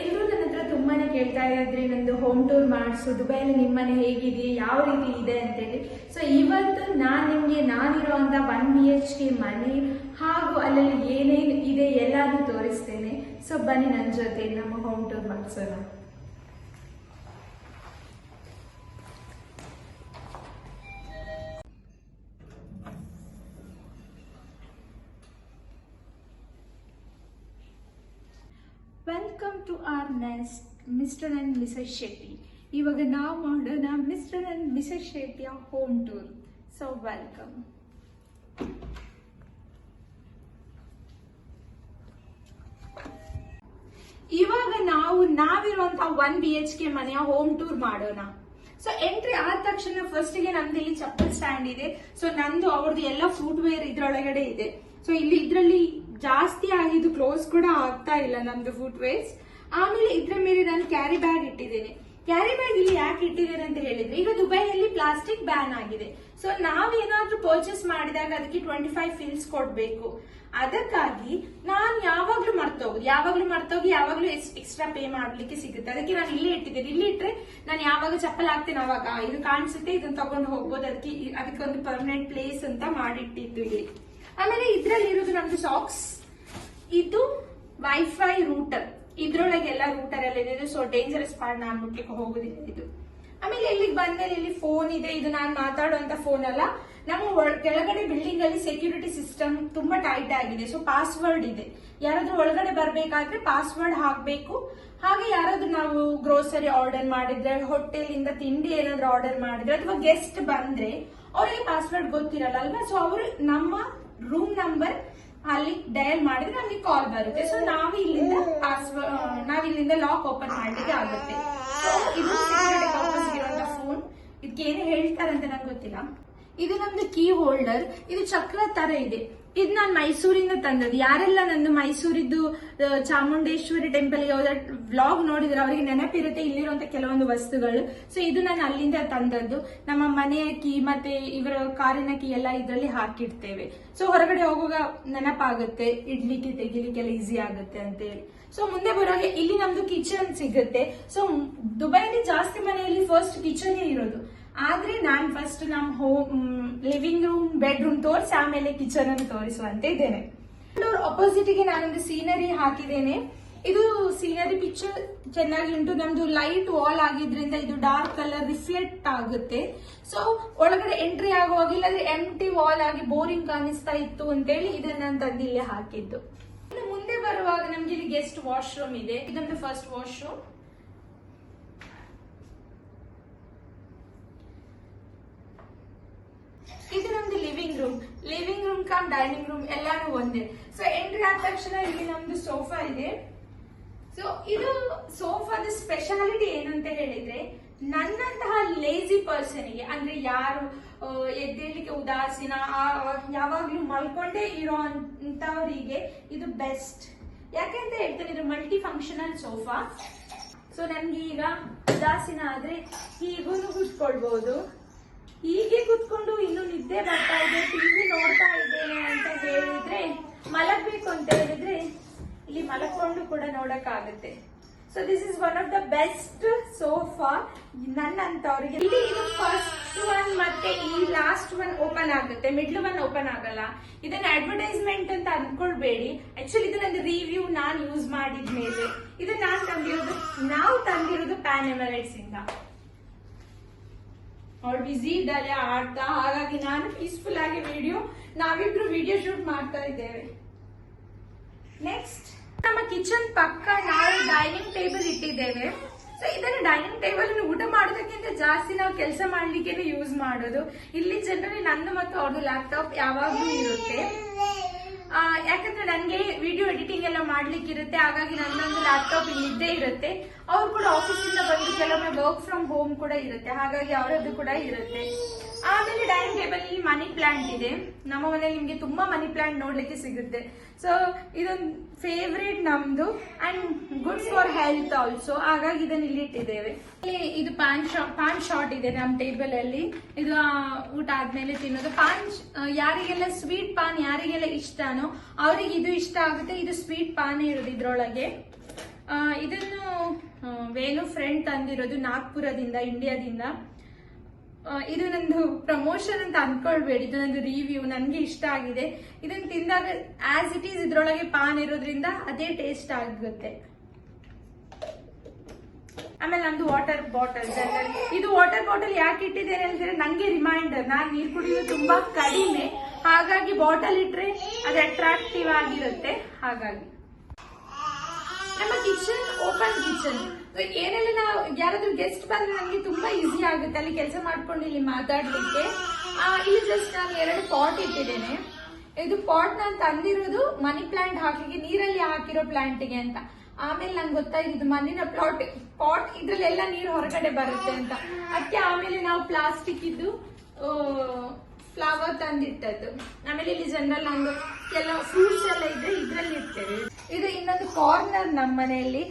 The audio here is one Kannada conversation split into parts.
ಎಲ್ಲರೂ ನನ್ನ ಹತ್ರ ತುಂಬಾನೇ ಕೇಳ್ತಾ ಇದ್ರಿ, ನಂದು ಹೋಮ್ ಟೂರ್ ಮಾಡಿಸು ದುಬೈಯಲ್ಲಿ ನಿಮ್ಮನೆ ಹೇಗಿದೆ ಯಾವ ರೀತಿ ಇದೆ ಅಂತೇಳಿ ಸೊ ಇವತ್ತು ನಾನು ನಿಮಗೆ ನಾನಿರುವಂತ ಒನ್ ಬಿ ಎಚ್ ಕೆ ಮನೆ ಹಾಗೂ ಅಲ್ಲಲ್ಲಿ ಏನೇನು ಇದೆ ಎಲ್ಲಾನು ತೋರಿಸ್ತೇನೆ. ಸೊ ಬನ್ನಿ ನನ್ನ ಜೊತೆ ನಮ್ಮ home tour ಮಾಡಿಸೋಣ. Mister and missus Shetty. ಇವಾಗ ನಾವು ಮಾಡೋಣ ಮಿಸ್ಟರ್ ಆ್ಯಂಡ್ ಮಿಸಸ್ ಶೆಟ್ಟಿಯ ಹೋಮ್ ಟೂರ್ ಸೊ ವೆಲ್ಕಮ್ ಇವಾಗ ನಾವು ನಾವಿರುವಂತ ಒನ್ ಬಿ ಎಚ್ ಕೆ ಮನೆಯ ಹೋಮ್ ಟೂರ್ ಮಾಡೋಣ. ಸೊ ಎಂಟ್ರಿ ಆದ ತಕ್ಷಣ ಫಸ್ಟ್ಗೆ ನಮ್ದು ಇಲ್ಲಿ ಚಪ್ಪಲ್ ಸ್ಟ್ಯಾಂಡ್ ಇದೆ. ಸೊ ನಂದು ಅವ್ರದ್ದು ಎಲ್ಲ ಫುಟ್ ವೇರ್ ಇದ್ರೊಳಗಡೆ ಇದೆ. ಸೊ ಇಲ್ಲಿ ಇದ್ರಲ್ಲಿ ಜಾಸ್ತಿ ಆಗಿದ್ದು ಕ್ಲೋಸ್ ಕೂಡ ಆಗ್ತಾ ಇಲ್ಲ ನಮ್ದು ಫುಟ್ ವೇರ್ಸ್ ಆಮೇಲೆ ಇದ್ರ ಮೇಲೆ ನಾನು ಕ್ಯಾರಿ ಬ್ಯಾಗ್ ಇಟ್ಟಿದ್ದೇನೆ. ಕ್ಯಾರಿ ಬ್ಯಾಗ್ ಇಲ್ಲಿ ಯಾಕೆ ಇಟ್ಟಿದ್ದೇನೆ ಅಂತ ಹೇಳಿದ್ರೆ, ಈಗ ದುಬೈಯಲ್ಲಿ ಪ್ಲಾಸ್ಟಿಕ್ ಬ್ಯಾನ್ ಆಗಿದೆ. ಸೊ ನಾವೇನಾದ್ರೂ ಪರ್ಚೇಸ್ ಮಾಡಿದಾಗ ಅದಕ್ಕೆ ಟ್ವೆಂಟಿ ಫೈವ್ ಫಿಲ್ಸ್ ಕೊಡ್ಬೇಕು. ಅದಕ್ಕಾಗಿ ನಾನು ಯಾವಾಗ್ಲೂ ಮರ್ತೋಗುದು. ಯಾವಾಗ್ಲೂ ಮರ್ತೋಗಿ, ಯಾವಾಗ್ಲೂ ಎಕ್ಸ್ಟ್ರಾ ಪೇ ಮಾಡ್ಲಿಕ್ಕೆ ಸಿಗುತ್ತೆ. ಅದಕ್ಕೆ ನಾನು ಇಲ್ಲೇ ಇಟ್ಟಿದ್ದೇನೆ. ಇಲ್ಲಿ ಇಟ್ರೆ ನಾನು ಯಾವಾಗ ಚಪ್ಪಲ್ ಹಾಕ್ತೇನೆ ಅವಾಗ. ಇದು ಕಾಣಿಸುತ್ತೆ ಇದನ್ನು ತಗೊಂಡು ಹೋಗ್ಬೋದು. ಅದಕ್ಕೆ ಅದಕ್ಕೆ ಒಂದು ಪರ್ಮನೆಂಟ್ ಪ್ಲೇಸ್ ಅಂತ ಮಾಡಿಟ್ಟಿದ್ದು ಇಲ್ಲಿ ಆಮೇಲೆ ಇದ್ರಲ್ಲಿ ಇರೋದು ನಮ್ದು ಸಾಕ್ಸ್ ಇದು ವೈಫೈ ರೂಟರ್ ಇದ್ರೊಳಗೆ ಎಲ್ಲ ರೂಟರ್ ಎಲ್ಲ ಇದೆ ಸೊ ಡೇಂಜರಸ್ ಪಾರ್ಟ್ ನಾನು ಮುಟ್ಲಿಕ್ಕೆ ಹೋಗುದಿಲ್ಲ ಇದು. ಆಮೇಲೆ ಇಲ್ಲಿಗೆ ಬಂದ್ಮೇಲೆ ಇಲ್ಲಿ ಫೋನ್ ಇದೆ, ಇದು ನಾನು ಮಾತಾಡುವಂತ ಫೋನ್ ಅಲ್ಲ, ನಮ್ಮ ಕೆಳಗಡೆ ಬಿಲ್ಡಿಂಗ್ ಅಲ್ಲಿ ಸೆಕ್ಯೂರಿಟಿ ಸಿಸ್ಟಮ್ ತುಂಬಾ ಟೈಟ್ ಆಗಿದೆ. ಸೊ ಪಾಸ್ವರ್ಡ್ ಇದೆ. ಯಾರಾದ್ರೂ ಒಳಗಡೆ ಬರ್ಬೇಕಾದ್ರೆ ಪಾಸ್ವರ್ಡ್ ಹಾಕ್ಬೇಕು. ಹಾಗೆ ಯಾರಾದ್ರೂ ನಾವು ಗ್ರೋಸರಿ ಆರ್ಡರ್ ಮಾಡಿದ್ರೆ ಹೋಟೆಲ್ ಇಂದ ತಿಂಡಿ ಏನಾದ್ರೂ ಆರ್ಡರ್ ಮಾಡಿದ್ರೆ, ಅಥವಾ ಗೆಸ್ಟ್ ಬಂದ್ರೆ, ಅವರಿಗೆ ಪಾಸ್ವರ್ಡ್ ಗೊತ್ತಿರಲ್ಲ ಅಲ್ವಾ? ಸೊ ಅವರು ನಮ್ಮ ರೂಮ್ ನಂಬರ್ ಅಲ್ಲಿ ಡಯಲ್ ಮಾಡಿದ್ರೆ ನಮಗೆ ಕಾಲ್ ಬರುತ್ತೆ. ಸೊ ನಾವು ಇಲ್ಲಿಂದ ಪಾಸ್ವರ್ಡ್ ನಾವ್ ಇಲ್ಲಿಂದ ಲಾಕ್ ಓಪನ್ ಮಾಡ್ಲಿಕ್ಕೆ ಆಗುತ್ತೆ. ಫೋನ್ ಇದಕ್ಕೆ ಏನು ಹೇಳ್ತಾರಂತ ನಂಗೆ ಗೊತ್ತಿಲ್ಲ. ಇದು ನಮ್ದು ಕೀ ಹೋಲ್ಡರ್ ಇದು ಚಕ್ರ ತರ ಇದೆ. ಇದು ನಾನು ಮೈಸೂರಿಂದ ತಂದದ್ದು. ಯಾರೆಲ್ಲ ನಂದು ಮೈಸೂರಿದ್ದು ಚಾಮುಂಡೇಶ್ವರಿ ಟೆಂಪಲ್ಗೆ ಹೋದ ವ್ಲಾಗ್ ನೋಡಿದ್ರೆ ಅವರಿಗೆ ನೆನಪಿರುತ್ತೆ ಇಲ್ಲಿರುವಂತ ಕೆಲವೊಂದು ವಸ್ತುಗಳು. ಸೊ ಇದು ನಾನು ಅಲ್ಲಿಂದ ತಂದದ್ದು. ನಮ್ಮ ಮನೆಯ ಕೀ ಮತ್ತೆ ಇವರ ಕಾರಿನ ಕೀ ಎಲ್ಲ ಇದರಲ್ಲಿ ಹಾಕಿಡ್ತೇವೆ. ಸೊ ಹೊರಗಡೆ ಹೋಗುವಾಗ ನೆನಪಾಗುತ್ತೆ, ಇಡ್ಲಿಕ್ಕೆ ತೆಗಿಲಿಕ್ಕೆಲ್ಲ ಈಸಿ ಆಗುತ್ತೆ ಅಂತ ಹೇಳಿ ಸೊ ಮುಂದೆ ಬರುವಾಗ ಇಲ್ಲಿ ನಮ್ದು ಕಿಚನ್ ಸಿಗುತ್ತೆ. ಸೊ ದುಬೈಲಿ ಜಾಸ್ತಿ ಮನೆಯಲ್ಲಿ ಫಸ್ಟ್ ಕಿಚನ್ ಇರೋದು. ಆದ್ರೆ ನಾನು ಫಸ್ಟ್ ನಮ್ಮ ಹೋಮ್ ಲಿವಿಂಗ್ ರೂಮ್ ಬೆಡ್ರೂಮ್ ತೋರಿಸಿ, ಆಮೇಲೆ ಕಿಚನ್ ಅನ್ನು ತೋರಿಸುವಂತೆ ಇದ್ದೇನೆ. ಅಪೋಸಿಟ್ಗೆ ನಾನೊಂದು ಸೀನರಿ ಹಾಕಿದ್ದೇನೆ. ಇದು ಸೀನರಿ ಪಿಕ್ಚರ್ ಚೆನ್ನಾಗಿ ಉಂಟು. ನಮ್ದು ಲೈಟ್ ವಾಲ್ ಆಗಿದ್ರಿಂದ ಇದು ಡಾರ್ಕ್ ಕಲರ್ ರಿಫ್ಲೆಕ್ಟ್ ಆಗುತ್ತೆ. ಸೊ ಒಳಗಡೆ ಎಂಟ್ರಿ ಆಗುವಾಗ ಇಲ್ಲಾಂದ್ರೆ ಎಂಟಿ ವಾಲ್ ಆಗಿ ಬೋರಿಂಗ್ ಕಾಣಿಸ್ತಾ ಇತ್ತು ಅಂತೇಳಿ ಇದನ್ನ ನಾನು ತಂದು ಇಲ್ಲಿ ಹಾಕಿದ್ದು ಮುಂದೆ ಬರುವಾಗ ನಮ್ಗೆ ಇಲ್ಲಿ ಗೆಸ್ಟ್ ವಾಶ್ರೂಮ್ ಇದೆ. ಇದೊಂದು ಫಸ್ಟ್ ವಾಶ್ರೂಮ್ ಇದು ನಮ್ದು living room living room cum dining room ಎಲ್ಲಾನು ಒಂದೇ. ಸೊ ಎಂಟ್ರಿ ಆದ ತಕ್ಷಣ ಇಲ್ಲಿ ನಮ್ದು ಸೋಫಾ ಇದೆ. ಸೊ ಇದು ಸೋಫಾದ ಸ್ಪೆಷಾಲಿಟಿ ಏನಂತ ಹೇಳಿದ್ರೆ, ನನ್ನಂತಹ ಲೇಜಿ ಪರ್ಸನ್ಗೆ ಅಂದ್ರೆ ಯಾರು ಎದ್ದೇಳಿಕೆ ಉದಾಸೀನ ಯಾವಾಗ್ಲೂ ಮಲ್ಕೊಂಡೇ ಇರೋ ಅಂತವರಿಗೆ ಇದು ಬೆಸ್ಟ್ ಯಾಕೆಂತ ಹೇಳ್ತೇನೆ, ಇದು ಮಲ್ಟಿ ಫಂಕ್ಷನಲ್ ಸೋಫಾ ಸೊ ನನ್ಗೆ ಈಗ ಉದಾಸೀನ ಆದ್ರೆ ಹೀಗೂ ಕೂತ್ಕೊಳ್ಬಹುದು ಹೀಗೆ ಕುತ್ಕೊಂಡು ಇನ್ನು ನಿದ್ದೆ ಬರ್ತಾ ಇದೆ ಟಿವಿ ನೋಡ್ತಾ ಇದ್ದೇನೆ ಅಂತ ಹೇಳಿದ್ರೆ ಮಲಗ್ಬೇಕು ಅಂತ ಹೇಳಿದ್ರೆ ಇಲ್ಲಿ ಮಲಕೊಂಡು ಕೂಡ ನೋಡಕ್ಕಾಗುತ್ತೆ. So this is one of the best sofa ನನ್ನಂತವ್ರಿಗೆ ಇಲ್ಲಿ ಇದು ಫಸ್ಟ್ ಒನ್ ಮತ್ತೆ ಈ ಲಾಸ್ಟ್ ಒನ್ ಓಪನ್ ಆಗುತ್ತೆ. ಮಿಡ್ಲ್ ಒನ್ ಓಪನ್ ಆಗಲ್ಲ. ಇದನ್ನ ಅಡ್ವರ್ಟೈಸ್ಮೆಂಟ್ ಅಂತ ಅನ್ಕೊಳ್ಬೇಡಿ. ಆಕ್ಚುಲಿ ಇದು ನಂದು ರಿವ್ಯೂ ನಾನು ಯೂಸ್ ಮಾಡಿದ್ಮೇಲೆ. ಇದು ನಾನ್ ತಂದಿರೋದು, ನಾವು ತಂದಿರೋದು ಪ್ಯಾನ್ ಎಮರೈಟ್ಸ್ ಇಂದ. ಅವ್ರು ಬಿಸಿ ಇದ್ದಾರೆ ಆಡ್ತಾ, ಹಾಗಾಗಿ ನಾನು ಪೀಸ್ಫುಲ್ ಆಗಿ ವಿಡಿಯೋ ನಾವಿಬ್ರು ವಿಡಿಯೋ ಶೂಟ್ ಮಾಡ್ತಾ ಇದ್ದೇವೆ. ನೆಕ್ಸ್ಟ್ ನಮ್ಮ ಕಿಚನ್ ಪಕ್ಕ ನಾವು ಡೈನಿಂಗ್ ಟೇಬಲ್ ಇಟ್ಟಿದ್ದೇವೆ. ಸೊ ಇದನ್ನು ಡೈನಿಂಗ್ ಟೇಬಲ್ ಊಟ ಮಾಡೋದಕ್ಕಿಂತ ಜಾಸ್ತಿ ನಾವು ಕೆಲಸ ಮಾಡ್ಲಿಕ್ಕೆ ಯೂಸ್ ಮಾಡೋದು. ಇಲ್ಲಿ ಜನರಲ್ಲಿ ನಂದು ಮತ್ತು ಅವ್ರದ್ದು ಲ್ಯಾಪ್ಟಾಪ್ ಯಾವಾಗ್ಲೂ ಇರುತ್ತೆ. ಯಾಕಂದ್ರೆ ನನಗೆ ವಿಡಿಯೋ ಎಡಿಟಿಂಗ್ ಎಲ್ಲ ಮಾಡ್ಲಿಕ್ಕೆ ಇರುತ್ತೆ ಹಾಗಾಗಿ ನನ್ನೊಂದು ಲ್ಯಾಪ್ಟಾಪ್ ಇಲ್ಲಿ ಇದ್ದೇ ಇರುತ್ತೆ. ಅವ್ರು ಕೂಡ ಆಫೀಸಿಂದ ಬಂದು ಕೆಲವೊಮ್ಮೆ ವರ್ಕ್ ಫ್ರಮ್ ಹೋಮ್ ಕೂಡ ಇರುತ್ತೆ. ಹಾಗಾಗಿ ಅವರದ್ದು ಕೂಡ ಇರುತ್ತೆ. ಆಮೇಲೆ ಡೈನಿಂಗ್ ಟೇಬಲ್ ಅಲ್ಲಿ ಮನಿ ಪ್ಲಾಂಟ್ ಇದೆ. ನಮ್ಮ ಮನೆಯಲ್ಲಿ ನಿಮ್ಗೆ ತುಂಬಾ ಮನಿ ಪ್ಲಾಂಟ್ ನೋಡ್ಲಿಕ್ಕೆ ಸಿಗುತ್ತೆ. ಸೊ ಇದೊಂದು ಫೇವ್ರೇಟ್ ನಮ್ದು and good for health also ಹಾಗಾಗಿ ಇದನ್ನ ಇಲ್ಲಿ ಇಟ್ಟಿದ್ದೇವೆ. ಇಲ್ಲಿ ಇದು ಪ್ಯಾನ್ ಶಾ ಪಾನ್ ಶಾಟ್ ಇದೆ ನಮ್ಮ ಟೇಬಲ್ ಅಲ್ಲಿ. ಇದು ಊಟ ಆದ್ಮೇಲೆ ತಿನ್ನೋದು. ಪ್ಯಾನ್ ಯಾರಿಗೆಲ್ಲ ಸ್ವೀಟ್ ಪಾನ್ ಯಾರಿಗೆಲ್ಲ ಇಷ್ಟನೋ ಅವ್ರಿಗೆ ಇದು ಇಷ್ಟ ಆಗುತ್ತೆ. ಇದು ಸ್ವೀಟ್ ಪಾನ್ ಇರೋದು ಇದ್ರೊಳಗೆ. ಇದನ್ನು ವೇಣು ಫ್ರೆಂಡ್ ತಂದಿರೋದು ನಾಗ್ಪುರದಿಂದ ಇಂಡಿಯಾದಿಂದ ಇದು ನಂದು ಪ್ರಮೋಷನ್ ಅಂತ ಅನ್ಕೊಳ್ಬೇಡಿ, ಇದು ನಂದು ರಿವ್ಯೂ ನನ್ಗೆ ಇಷ್ಟ ಆಗಿದೆ. ಇದನ್ನ ತಿಂದಾಗ ಆಸ್ ಇಟ್ ಈಸ್ ಇದ್ರೊಳಗೆ ಪಾನ್ ಇರೋದ್ರಿಂದ ಅದೇ ಟೇಸ್ಟ್ ಆಗುತ್ತೆ. ಆಮೇಲೆ ನಂದು ವಾಟರ್ ಬಾಟಲ್ ಇದು ವಾಟರ್ ಬಾಟಲ್ ಯಾಕೆ ಇಟ್ಟಿದ್ದೇನೆ ಅಂದ್ರೆ ನಂಗೆ ರಿಮೈಂಡರ್ ನಾನ್ ನೀರ್ ಕುಡಿಯೋದು ತುಂಬಾ ಕಡಿಮೆ. ಹಾಗಾಗಿ ಬಾಟಲ್ ಇಟ್ರೆ ಅದು ಅಟ್ರಾಕ್ಟಿವ್ ಆಗಿರುತ್ತೆ. ಹಾಗಾಗಿ. ಕಿಚನ್ ಓಪನ್ ಕಿಚನ್ ಏನೆಲ್ಲ, ನಾವು ಯಾರಾದ್ರೂ ಗೆಸ್ಟ್ ಬಂದ್ರೆ ನನಗೆ ತುಂಬಾ ಈಸಿ ಆಗುತ್ತೆ. ಅಲ್ಲಿ ಕೆಲಸ ಮಾಡ್ಕೊಂಡು ಇಲ್ಲಿ ಮಾತಾಡ್ಲಿಕ್ಕೆ ಇಲ್ಲಿ ಜಸ್ಟ್ ನಾನು ಎರಡು ಪಾಟ್ ಇಟ್ಟಿದ್ದೇನೆ. ಇದು ಪಾಟ್ ನಾನು ತಂದಿರೋದು ಮನಿ ಪ್ಲಾಂಟ್ ಹಾಕಲಿಕ್ಕೆ, ನೀರಲ್ಲಿ ಹಾಕಿರೋ ಪ್ಲಾಂಟ್ಗೆ ಅಂತ. ಆಮೇಲೆ ನಂಗೆ ಗೊತ್ತಾಗಿದ್ದು ಮಣ್ಣಿನ ಪ್ಲಾಟ್ ಪಾಟ್ ಇದ್ರಲ್ಲೆಲ್ಲ ನೀರು ಹೊರಗಡೆ ಬರುತ್ತೆ ಅಂತ. ಅದಕ್ಕೆ ಆಮೇಲೆ ನಾವು ಪ್ಲಾಸ್ಟಿಕ್ ಇದ್ದು ಫ್ಲವರ್ ತಂದಿಟ್ಟದ್ದು. ಆಮೇಲೆ ಇಲ್ಲಿ ಜನರಲ್ ನಮ್ದು ಕೆಲವು ಫ್ರೂಟ್ಸ್ ಎಲ್ಲ ಇದ್ರೆ ಇದ್ರಲ್ಲಿ ಇರ್ತೇವೆ ಇದು ಇನ್ನೊಂದು ಕಾರ್ನರ್ ನಮ್ಮ ಮನೆಯಲ್ಲಿ.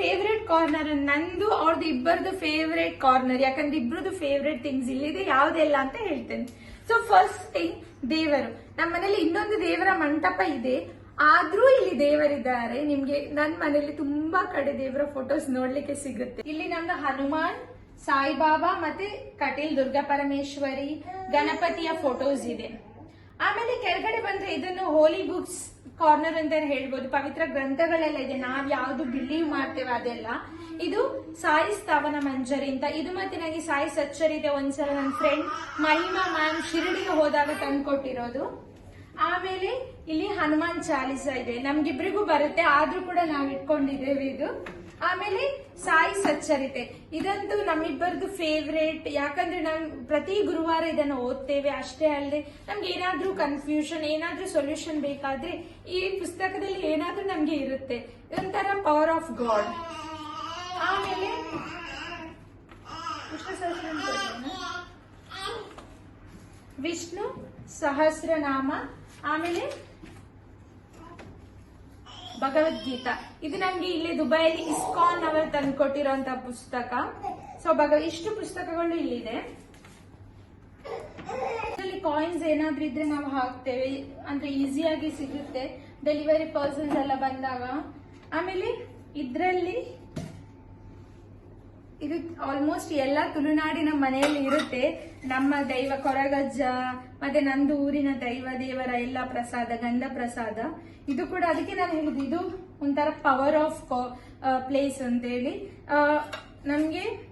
ಫೇವ್ರೇಟ್ ಕಾರ್ನರ್ ನಂದು ಅವ್ರದ್ದು ಇಬ್ಬರದು ಫೇವ್ರೇಟ್ ಕಾರ್ನರ್ ಯಾಕಂದ್ರೆ ಇಬ್ಬರದು ಫೇವ್ರೇಟ್ ಥಿಂಗ್ಸ್ ಇಲ್ಲಿದೆ ಯಾವ್ದೆಲ್ಲ ಅಂತ ಹೇಳ್ತೇನೆ. ಸೊ ಫಸ್ಟ್ ಥಿಂಗ್ ದೇವರು. ನಮ್ಮ ಮನೇಲಿ ಇನ್ನೊಂದು ದೇವರ ಮಂಟಪ ಇದೆ. ಆದ್ರೂ ಇಲ್ಲಿ ದೇವರಿದ್ದಾರೆ. ನಿಮ್ಗೆ ನನ್ನ ಮನೇಲಿ ತುಂಬಾ ಕಡೆ ದೇವರ ಫೋಟೋಸ್ ನೋಡ್ಲಿಕ್ಕೆ ಸಿಗುತ್ತೆ. ಇಲ್ಲಿ ನಮ್ದು ಹನುಮಾನ್ ಸಾಯಿಬಾಬಾ ಮತ್ತೆ ಕಟೀಲ್ ದುರ್ಗಾ ಪರಮೇಶ್ವರಿ ಗಣಪತಿಯ ಫೋಟೋಸ್ ಇದೆ. ಆಮೇಲೆ ಕೆಳಗಡೆ ಬಂದ್ರೆ ಇದನ್ನು ಹೋಲಿ ಬುಕ್ಸ್ ಕಾರ್ನರ್ ಅಂತ ಹೇಳ್ಬೋದು. ಪವಿತ್ರ ಗ್ರಂಥಗಳೆಲ್ಲ ಇದೆ. ನಾವ್ ಯಾವ್ದು ಬಿಲೀವ್ ಮಾಡ್ತೇವೆ ಅದೆಲ್ಲ. ಇದು ಸಾಯಿ ಸ್ಥಾವನ ಮಂಜರಿ ಅಂತ. ಇದು ಮತ್ತೆ ನನಗೆ ಸಾಯಿ ಸಚ್ಚರಿ ಇದೆ. ಒಂದ್ಸಲ ನನ್ನ ಫ್ರೆಂಡ್ ಮಹಿಮಾ ಮ್ಯಾಮ್ ಶಿರಡಿಗೆ ಹೋದಾಗ ತಂದ್ಕೊಟ್ಟಿರೋದು. ಆಮೇಲೆ ಇಲ್ಲಿ ಹನುಮಾನ್ ಚಾಲಿಸ ಇದೆ. ನಮ್ಗಿಬ್ರಿಗೂ ಬರುತ್ತೆ. ಆದ್ರೂ ಕೂಡ ನಾವ್ ಇಟ್ಕೊಂಡಿದ್ದೇವೆ ಇದು. ಆಮೇಲೆ ಸಾಯಿ ಸಚ್ಚರಿತೆ. ಇದಂತೂ ನಮ್ಮಿಬ್ಬರದು ಫೇವ್ರೇಟ್ ಯಾಕಂದ್ರೆ ನಾವು ಪ್ರತಿ ಗುರುವಾರ ಇದನ್ನು ಓದ್ತೇವೆ. ಅಷ್ಟೇ ಅಲ್ಲದೆ ನಮ್ಗೆ ಏನಾದ್ರೂ ಕನ್ಫ್ಯೂಷನ್ ಏನಾದ್ರೂ ಸೊಲ್ಯೂಷನ್ ಬೇಕಾದ್ರೆ ಈ ಪುಸ್ತಕದಲ್ಲಿ ಏನಾದ್ರೂ ನಮ್ಗೆ ಇರುತ್ತೆ. ಇದೊಂಥರ ಪವರ್ ಆಫ್ ಗಾಡ್ ಆಮೇಲೆ ವಿಷ್ಣು ಸಹಸ್ರನಾಮ ವಿಷ್ಣು ಸಹಸ್ರನಾಮ. ಆಮೇಲೆ ಭಗವದ್ಗೀತಾ. ಇದು ನಮ್ಗೆ ಇಲ್ಲಿ ದುಬೈಯಲ್ಲಿ ಇಸ್ಕಾನ್ ಅವರು ತಂದ್ಕೊಟ್ಟಿರೋಂತ ಪುಸ್ತಕ. ಸೊ ಭಗ, ಇಷ್ಟು ಪುಸ್ತಕಗಳು ಇಲ್ಲಿದೆ. ಕಾಯಿನ್ಸ್ ಏನಾದ್ರು ಇದ್ರೆ ನಾವು ಹಾಕ್ತೇವೆ. ಅಂದ್ರೆ ಈಸಿಯಾಗಿ ಸಿಗುತ್ತೆ. ಡೆಲಿವರಿ ಪರ್ಸನ್ಸ್ ಎಲ್ಲ ಬಂದಾಗ. ಆಮೇಲೆ ಇದ್ರಲ್ಲಿ ಇದು ಆಲ್ಮೋಸ್ಟ್ ಎಲ್ಲ ತುಳುನಾಡಿನ ಮನೆಯಲ್ಲಿ ಇರುತ್ತೆ. ನಮ್ಮ ದೈವ ಕೊರಗಜ್ಜ ಮತ್ತೆ ನಂದು ಊರಿನ ದೈವ ದೇವರ ಎಲ್ಲ ಪ್ರಸಾದ ಗಂಧ ಪ್ರಸಾದ. ಇದು ಕೂಡ ಅದಕ್ಕೆ ನಾನು ಹೇಳಿದ್ದು ಇದು ಒಂಥರ ಪವರ್ ಆಫ್ ಪ್ಲೇಸ್ ಅಂತೇಳಿ. ಆ, ನಮ್ಗೆ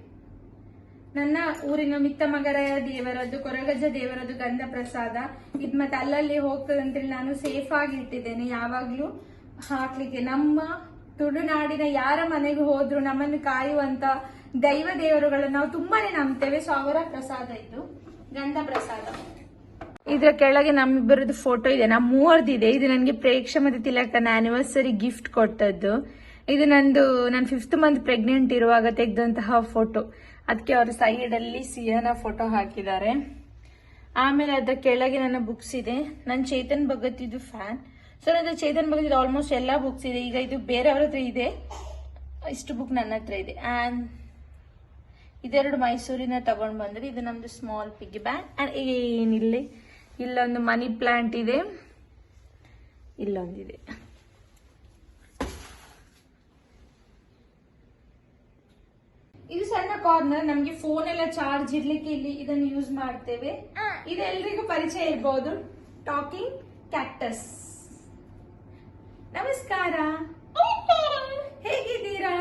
ನನ್ನ ಊರಿನ ಮಿತ್ತಮಗರ ದೇವರದ್ದು ಕೊರಗಜ್ಜ ದೇವರದ್ದು ಗಂಧ ಪ್ರಸಾದ. ಇದ್ ಮತ್ತೆ ಅಲ್ಲಲ್ಲಿ ಹೋಗ್ತದೆ ಅಂತೇಳಿ ನಾನು ಸೇಫ್ ಆಗಿ ಇಟ್ಟಿದ್ದೇನೆ. ಯಾವಾಗ್ಲೂ ಹಾಕ್ಲಿಕ್ಕೆ ನಮ್ಮ ತುಳುನಾಡಿನ ಯಾರ ಮನೆಗೆ ಹೋದ್ರು ನಮ್ಮನ್ನು ಕಾಯುವಂತ ದೈವ ದೇವರುಗಳನ್ನ ನಾವು ತುಂಬಾನೇ ನಂಬ್ತೇವೆ. ಸೊ ಅವರ ಪ್ರಸಾದ ಇದು, ಗಂಧ ಪ್ರಸಾದ. ಇದರ ಕೆಳಗೆ ನಮ್ಮಿಬ್ಬರದ್ದು ಫೋಟೋ ಇದೆ. ನಮ್ ಮೂವರ್ದಿದೆ ಇದು ನನಗೆ ಪ್ರೇಕ್ಷ ಮತ್ತೆ ತಿಲಕನ ಆನಿವರ್ಸರಿ ಗಿಫ್ಟ್ ಕೊಟ್ಟದ್ದು. ಇದು ನಂದು, ನಾನು ಫಿಫ್ತ್ ಮಂತ್ ಪ್ರೆಗ್ನೆಂಟ್ ಇರುವಾಗ ತೆಗೆದಂತಹ ಫೋಟೋ ಅದಕ್ಕೆ ಅವರ ಸೈಡ್ ಅಲ್ಲಿ ಸಿಯನ ಫೋಟೋ ಹಾಕಿದ್ದಾರೆ. ಆಮೇಲೆ ಅದರ ಕೆಳಗೆ ನನ್ನ ಬುಕ್ಸ್ ಇದೆ. ನನ್ನ ಚೇತನ್ ಭಗತ್ ಇದು ಫ್ಯಾನ್ ಸೊ ನನ್ನ ಚೇತನ್ ಭಗತ್ ಆಲ್ಮೋಸ್ಟ್ ಎಲ್ಲ ಬುಕ್ಸ್ ಇದೆ. ಈಗ ಇದು ಬೇರೆಯವ್ರ ಹತ್ರ ಇದೆ. ಇಷ್ಟು ಬುಕ್ ನನ್ನ ಹತ್ರ ಇದೆ. ಆ್ಯಂಡ್ ಇದೆರಡು ಮೈಸೂರಿನ ತಗೊಂಡ್ ಬಂದ್ರೆ ಇದು ನಮ್ದು ಸ್ಮಾಲ್ ಪಿಗ್ಗಿ ಬ್ಯಾಂಕ್ ಅಂಡ್ ಏನಿಲ್ಲಿ? ಇಲ್ಲೊಂದು ಮನಿ ಪ್ಲಾಂಟ್ ಇದೆ. ಇಲ್ಲೊಂದಿದೆ. ಇದು ಸಣ್ಣ ಕಾರ್ನರ್ ನಮ್ಗೆ ಫೋನ್ ಎಲ್ಲ ಚಾರ್ಜ್ ಇರ್ಲಿಕ್ಕೆ ಇಲ್ಲಿ ಇದನ್ನು ಯೂಸ್ ಮಾಡ್ತೇವೆ. ಇದೆಲ್ಲರಿಗೂ ಎಲ್ರಿಗೂ ಪರಿಚಯ ಇರ್ಬೋದು. ಟಾಕಿಂಗ್ ಕ್ಯಾಕ್ಟಸ್ ನಮಸ್ಕಾರ. ಹೇಗಿದ್ದೀರಾ?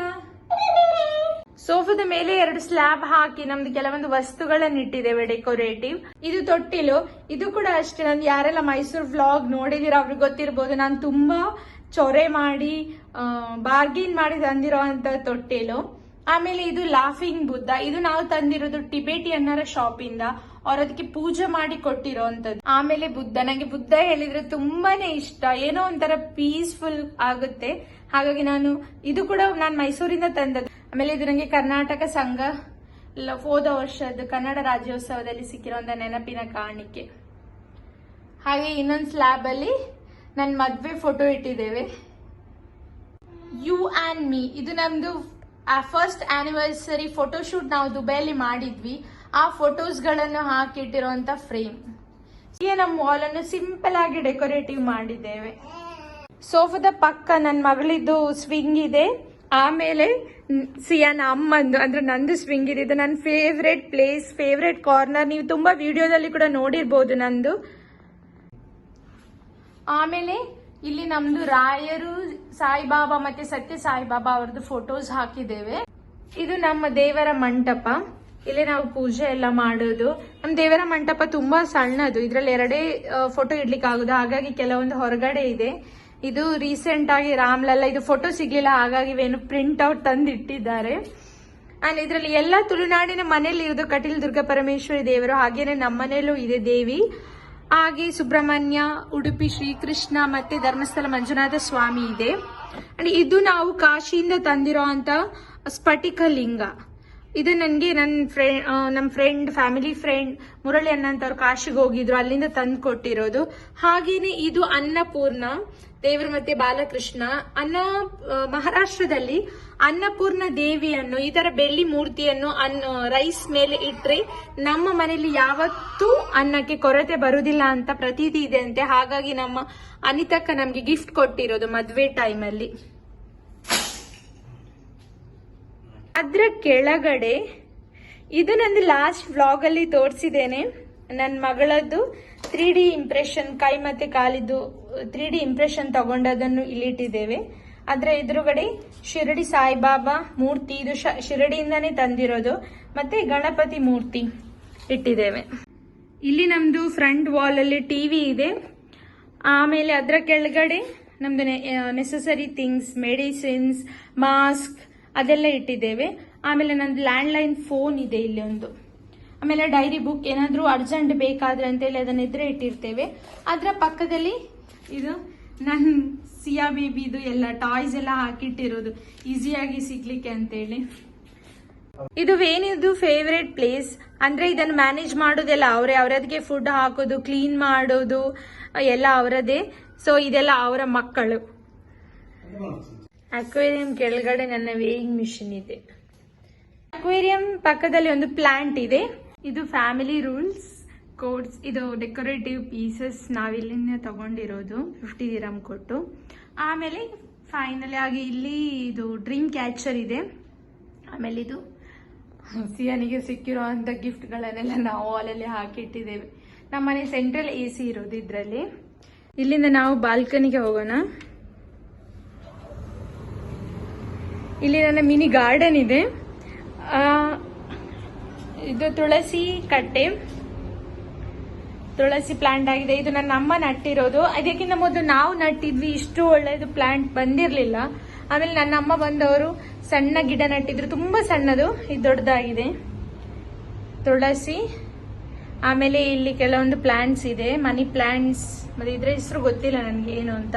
ಸೋಫಾದ ಮೇಲೆ ಎರಡು ಸ್ಲ್ಯಾಬ್ ಹಾಕಿ ನಮ್ದು ಕೆಲವೊಂದು ವಸ್ತುಗಳನ್ನ ಇಟ್ಟಿದ್ದೇವೆ ಡೆಕೋರೇಟಿವ್. ಇದು ತೊಟ್ಟಿಲು. ಇದು ಕೂಡ ಅಷ್ಟೇ. ನಾನು ಯಾರೆಲ್ಲ ಮೈಸೂರು ವ್ಲಾಗ್ ನೋಡಿದಿರ ಅವ್ರಿಗೆ ಗೊತ್ತಿರ್ಬೋದು. ನಾನು ತುಂಬಾ ಚೊರೆ ಮಾಡಿ ಬಾರ್ಗಿನ್ ಮಾಡಿ ತಂದಿರೋ ತೊಟ್ಟಿಲು. ಆಮೇಲೆ ಇದು ಲಾಫಿಂಗ್ ಬುದ್ಧ. ಇದು ನಾವು ತಂದಿರೋದು ಟಿಬೇಟಿಯನ್ನರ ಶಾಪ್ ಇಂದ ಅವ್ರ ಅದಕ್ಕೆ ಪೂಜೆ ಮಾಡಿ ಕೊಟ್ಟಿರೋಂಥದ್ದು ಆಮೇಲೆ ಬುದ್ಧ. ನಂಗೆ ಬುದ್ಧ ಹೇಳಿದ್ರೆ ತುಂಬಾನೇ ಇಷ್ಟ. ಏನೋ ಒಂಥರ ಪೀಸ್ಫುಲ್ ಆಗುತ್ತೆ. ಹಾಗಾಗಿ ನಾನು, ಇದು ಕೂಡ ನಾನು ಮೈಸೂರಿಂದ ತಂದದ್ದು. ಆಮೇಲೆ ಇದು ನನಗೆ ಕರ್ನಾಟಕ ಸಂಘ ಹೋದ ವರ್ಷದ ಕನ್ನಡ ರಾಜ್ಯೋತ್ಸವದಲ್ಲಿ ಸಿಕ್ಕಿರೋಂಥ ನೆನಪಿನ ಕಾಣಿಕೆ. ಹಾಗೆ ಇನ್ನೊಂದು ಸ್ಲ್ಯಾಬಲ್ಲಿ ನನ್ನ ಮದುವೆ ಫೋಟೋ ಇಟ್ಟಿದ್ದೇವೆ. ಯು ಆ್ಯಂಡ್ ಮೀ ಇದು ನಮ್ದು ಫಸ್ಟ್ ಆನಿವರ್ಸರಿ ಫೋಟೋಶೂಟ್ ನಾವು ದುಬೈಲಿ ಮಾಡಿದ್ವಿ. ಆ ಫೋಟೋಸ್ಗಳನ್ನು ಹಾಕಿಟ್ಟಿರುವಂತ ಫ್ರೇಮ್ ಹೀಗೆ ನಮ್ಮ ವಾಲ್ ಅನ್ನು ಸಿಂಪಲ್ ಆಗಿ ಡೆಕೋರೇಟಿವ್ ಮಾಡಿದ್ದೇವೆ. ಸೋಫಾದ ಪಕ್ಕ ನನ್ನ ಮಗಳಿದ್ದು ಸ್ವಿಂಗ್ ಇದೆ. ಆಮೇಲೆ ಸಿಯಾನ ಅಮ್ಮಂದು ಅಂದ್ರೆ ನಂದು ಸ್ವಿಂಗ್ ಇದೆ. ನನ್ನ ಫೇವ್ರೆಟ್ ಪ್ಲೇಸ್ ಫೇವ್ರೆಟ್ ಕಾರ್ನರ್ ನೀವು ತುಂಬಾ ವಿಡಿಯೋದಲ್ಲಿ ಕೂಡ ನೋಡಿರ್ಬೋದು ನಂದು. ಆಮೇಲೆ, ಇಲ್ಲಿ ನಮ್ದು ರಾಯರು, ಸಾಯಿಬಾಬಾ ಮತ್ತೆ ಸತ್ಯ ಸಾಯಿಬಾಬಾ ಅವ್ರದ್ದು ಫೋಟೋಸ್ ಹಾಕಿದ್ದೇವೆ. ಇದು ನಮ್ಮ ದೇವರ ಮಂಟಪ. ಇಲ್ಲಿ ನಾವು ಪೂಜೆ ಎಲ್ಲ ಮಾಡೋದು. ನಮ್ಮ ದೇವರ ಮಂಟಪ ತುಂಬಾ ಸಣ್ಣದು. ಇದ್ರಲ್ಲಿ ಎರಡೇ ಫೋಟೋ ಇಡ್ಲಿಕ್ಕೆ ಆಗುದು ಹಾಗಾಗಿ ಕೆಲವೊಂದು ಹೊರಗಡೆ ಇದೆ. ಇದು ರೀಸೆಂಟ್ ಆಗಿ ರಾಮ್ಲಲ್ಲ, ಇದು ಫೋಟೋ ಸಿಗ್ಲಿಲ್ಲ, ಹಾಗಾಗಿ ಇವೇನು ಪ್ರಿಂಟ್ ಔಟ್ ತಂದಿಟ್ಟಿದ್ದಾರೆ. ಅಂಡ್ ಇದರಲ್ಲಿ ಎಲ್ಲ ತುಳುನಾಡಿನ ಮನೆಯಲ್ಲಿ ಇರೋದು ಕಟೀಲ್ ದುರ್ಗಾ ಪರಮೇಶ್ವರಿ ದೇವರು, ಹಾಗೇನೆ ನಮ್ಮ ಮನೆಯಲ್ಲೂ ಇದೆ ದೇವಿ. ಹಾಗೆ ಸುಬ್ರಹ್ಮಣ್ಯ, ಉಡುಪಿ ಶ್ರೀಕೃಷ್ಣ ಮತ್ತೆ ಧರ್ಮಸ್ಥಳ ಮಂಜುನಾಥ ಸ್ವಾಮಿ ಇದೆ. ಅಂಡ್ ಇದು ನಾವು ಕಾಶಿಯಿಂದ ತಂದಿರೋ ಅಂತ ಸ್ಫಟಿಕ ಲಿಂಗ. ಇದು ನನಗೆ ನನ್ನ ಫ್ರೆಂಡ್ ನಮ್ಮ ಫ್ರೆಂಡ್ ಫ್ಯಾಮಿಲಿ ಫ್ರೆಂಡ್ ಮುರಳಿ ಅಣ್ಣ ಅಂತವ್ರು ಕಾಶಿಗೆ ಹೋಗಿದ್ರು, ಅಲ್ಲಿಂದ ತಂದು ಕೊಟ್ಟಿರೋದು ಹಾಗೇನೆ ಇದು ಅನ್ನಪೂರ್ಣ. ದೇವರು ಮತ್ತೆ ಬಾಲಕೃಷ್ಣ, ಅನ್ನ ಮಹಾರಾಷ್ಟ್ರದಲ್ಲಿ ಅನ್ನಪೂರ್ಣ ದೇವಿಯನ್ನು, ಈ ಬೆಳ್ಳಿ ಮೂರ್ತಿಯನ್ನು ಅನ್ನ ರೈಸ್ ಮೇಲೆ ಇಟ್ರೆ ನಮ್ಮ ಮನೆಯಲ್ಲಿ ಯಾವತ್ತೂ ಅನ್ನಕ್ಕೆ ಕೊರತೆ ಬರುವುದಿಲ್ಲ ಅಂತ ಪ್ರತೀತಿ ಇದೆ ಅಂತೆ. ಹಾಗಾಗಿ ನಮ್ಮ ಅನಿತಕ್ಕ ನಮ್ಗೆ ಗಿಫ್ಟ್ ಕೊಟ್ಟಿರೋದು ಮದ್ವೆ ಟೈಮಲ್ಲಿ ಅದ್ರ ಕೆಳಗಡೆ, ಇದು ನಂದು ಲಾಸ್ಟ್ ವ್ಲಾಗ್ ಅಲ್ಲಿ ತೋರಿಸಿದ್ದೇನೆ. ನನ್ನ ಮಗಳದ್ದು ತ್ರೀ ಡಿ ಇಂಪ್ರೆಷನ್ ಕೈ ಮತ್ತೆ ಕಾಲಿದ್ದು ತ್ರೀ ಡಿ ಇಂಪ್ರೆಷನ್ ತಗೊಂಡದನ್ನು ಇಲ್ಲಿಟ್ಟಿದ್ದೇವೆ. ಅದರ ಎದುರುಗಡೆ ಶಿರಡಿ ಸಾಯಿಬಾಬಾ ಮೂರ್ತಿ, ಇದು ಶಿರಡಿಯಿಂದಾನೇ ತಂದಿರೋದು. ಮತ್ತೆ ಗಣಪತಿ ಮೂರ್ತಿ ಇಟ್ಟಿದ್ದೇವೆ. ಇಲ್ಲಿ ನಮ್ದು ಫ್ರಂಟ್ ವಾಲ್ ಅಲ್ಲಿ ಟಿವಿ ಇದೆ. ಆಮೇಲೆ ಅದರ ಕೆಳಗಡೆ ನಮ್ದು ನೆಸಸರಿ ಥಿಂಗ್ಸ್ ಮೆಡಿಸಿನ್ಸ್ ಮಾಸ್ಕ್ ಅದೆಲ್ಲ ಇಟ್ಟಿದ್ದೇವೆ. ಆಮೇಲೆ ನಂದು ಲ್ಯಾಂಡ್ಲೈನ್ ಫೋನ್ ಇದೆ ಇಲ್ಲಿ ಒಂದು. ಆಮೇಲೆ ಡೈರಿ ಬುಕ್ ಏನಾದರೂ ಅರ್ಜೆಂಟ್ ಬೇಕಾದ್ರೆ ಅಂತೇಳಿ ಅದನ್ನ ಇದ್ರೆ ಇಟ್ಟಿರ್ತೇವೆ. ಅದರ ಪಕ್ಕದಲ್ಲಿ ಇದು ನನ್ನ ಸಿಯಾ ಬೇಬಿದು ಎಲ್ಲ ಟಾಯ್ಸ್ ಎಲ್ಲ ಹಾಕಿಟ್ಟಿರೋದು. ಈಸಿಯಾಗಿ ಸಿಗ್ಲಿಕ್ಕೆ ಅಂತೇಳಿ. ಇದು ವೇನಿದು ಫೇವ್ರೆಟ್ ಪ್ಲೇಸ್ ಅಂದ್ರೆ ಇದನ್ನ ಮ್ಯಾನೇಜ್ ಮಾಡೋದೆಲ್ಲ ಅವರೇ. ಅವರದ್ಗೆ ಫುಡ್ ಹಾಕೋದು ಕ್ಲೀನ್ ಮಾಡೋದು, ಎಲ್ಲ ಅವರದೇ ಸೊ ಇದೆಲ್ಲ ಅವರ ಮಕ್ಕಳು. ಅಕ್ವೇರಿಯಂ ಕೆಳಗಡೆ ನನ್ನ ವೇಯಿಂಗ್ ಮಿಷಿನ್ ಇದೆ. ಅಕ್ವೇರಿಯಂ ಪಕ್ಕದಲ್ಲಿ ಒಂದು ಪ್ಲಾಂಟ್ ಇದೆ. ಇದು ಫ್ಯಾಮಿಲಿ ರೂಲ್ಸ್ ಕೋಡ್ಸ್ ಇದು ಡೆಕೋರೇಟಿವ್ ಪೀಸಸ್ ನಾವಿಲ್ಲಿಂದ ತಗೊಂಡಿರೋದು ಫಿಫ್ಟಿ ದಿರಮ್ ಕೊಟ್ಟು. ಆಮೇಲೆ ಫೈನಲಿ ಆಗಿ ಇಲ್ಲಿ ಇದು ಡ್ರೀಮ್ ಕ್ಯಾಚರ್ ಇದೆ. ಆಮೇಲೆ ಇದು ಸಿಯನಿಗೆ ಸಿಕ್ಕಿರುವಂತ ಗಿಫ್ಟ್ಗಳನ್ನೆಲ್ಲ ನಾವು ಅಲ್ಲಲ್ಲಿ ಹಾಕಿಟ್ಟಿದ್ದೇವೆ. ನಮ್ಮನೆ ಸೆಂಟ್ರಲ್ ಎ ಸಿ ಇರೋದು ಇದರಲ್ಲಿ. ಇಲ್ಲಿಂದ ನಾವು ಬಾಲ್ಕನಿಗೆ ಹೋಗೋಣ. ಇಲ್ಲಿ ನನ್ನ ಮಿನಿ ಗಾರ್ಡನ್ ಇದೆ. ಇದು ತುಳಸಿ ಕಟ್ಟೆ. ತುಳಸಿ ಪ್ಲಾಂಟ್ ಆಗಿದೆ. ಇದು ನನ್ನ ಅಮ್ಮ ನಟ್ಟಿರೋದು. ಅದಕ್ಕಿಂತ ಮೊದಲು ನಾವು ನಟ್ಟಿದ್ವಿ. ಇಷ್ಟು ಒಳ್ಳೆಯದು ಪ್ಲಾಂಟ್ ಬಂದಿರಲಿಲ್ಲ. ಆಮೇಲೆ ನನ್ನ ಅಮ್ಮ ಬಂದವರು ಸಣ್ಣ ಗಿಡ ನಟ್ಟಿದ್ರು. ತುಂಬ ಸಣ್ಣದು. ಇದು ದೊಡ್ಡದಾಗಿದೆ. ತುಳಸಿ. ಆಮೇಲೆ ಇಲ್ಲಿ ಕೆಲವೊಂದು ಪ್ಲಾಂಟ್ಸ್ ಇದೆ. ಮನಿ ಪ್ಲಾಂಟ್ಸ್ ಮತ್ತೆ ಇದ್ರ ಹೆಸರು ಗೊತ್ತಿಲ್ಲ ನನಗೆ ಏನು ಅಂತ.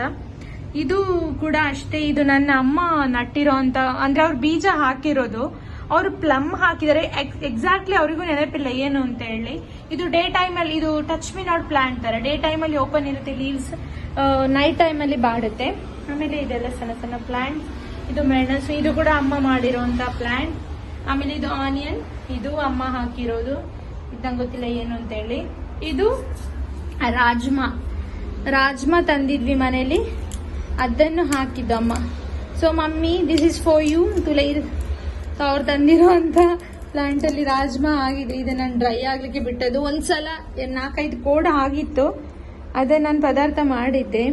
ಇದು ಕೂಡ ಅಷ್ಟೇ. ಇದು ನನ್ನ ಅಮ್ಮ ನಟ್ಟಿರೋ ಅಂತ. ಅಂದ್ರೆ ಅವ್ರು ಬೀಜ ಹಾಕಿರೋದು. ಅವರು ಪ್ಲಮ್ ಹಾಕಿದರೆ ಎಕ್ಸಾಕ್ಟ್ಲಿ ಅವರಿಗೂ ನೆನಪಿಲ್ಲ ಏನು ಅಂತ ಹೇಳಿ. ಇದು ಡೇ ಟೈಮ್ ಅಲ್ಲಿ, ಇದು ಟಚ್ ಮಿ ನಾಟ್ ಪ್ಲಾಂಟ್ ತರ. ಡೇ ಟೈಮ್ ಅಲ್ಲಿ ಓಪನ್ ಇರುತ್ತೆ ಲೀವ್ಸ್ ನೈಟ್ ಟೈಮ್ ಅಲ್ಲಿ ಬಾಡುತ್ತೆ. ಆಮೇಲೆ ಇದೆಲ್ಲ ಸಣ್ಣ ಸಣ್ಣ ಪ್ಲಾಂಟ್ ಇದು ಮೆಣಸು ಇದು ಕೂಡ ಅಮ್ಮ ಮಾಡಿರೋಂತ ಪ್ಲಾಂಟ್ ಆಮೇಲೆ ಇದು ಆನಿಯನ್ ಇದು ಅಮ್ಮ ಹಾಕಿರೋದು. ಇದು ನಂಗೆ ಗೊತ್ತಿಲ್ಲ ಏನು ಅಂತ ಹೇಳಿ. ಇದು ರಾಜ್ಮಾ. ರಾಜ್ಮಾ ತಂದಿದ್ವಿ ಮನೇಲಿ. ಅದನ್ನು ಹಾಕಿದ್ದು ಅಮ್ಮ. So mummy this is for you ತುಲೈ so ಅವ್ರು ಪ್ಲಾಂಟ್ ಅಲ್ಲಿ ರಾಜ್ಮಾ ಆಗಿದೆ. ಇದೆ ನಾನು ಡ್ರೈ ಆಗ್ಲಿಕ್ಕೆ ಬಿಟ್ಟದ್ದು. ಒಂದ್ಸಲ ಸಲ ನಾಲ್ಕೈದು ಕೋಡ್ ಆಗಿತ್ತು. ಅದೇ ನಾನು ಪದಾರ್ಥ ಮಾಡಿದ್ದೆ.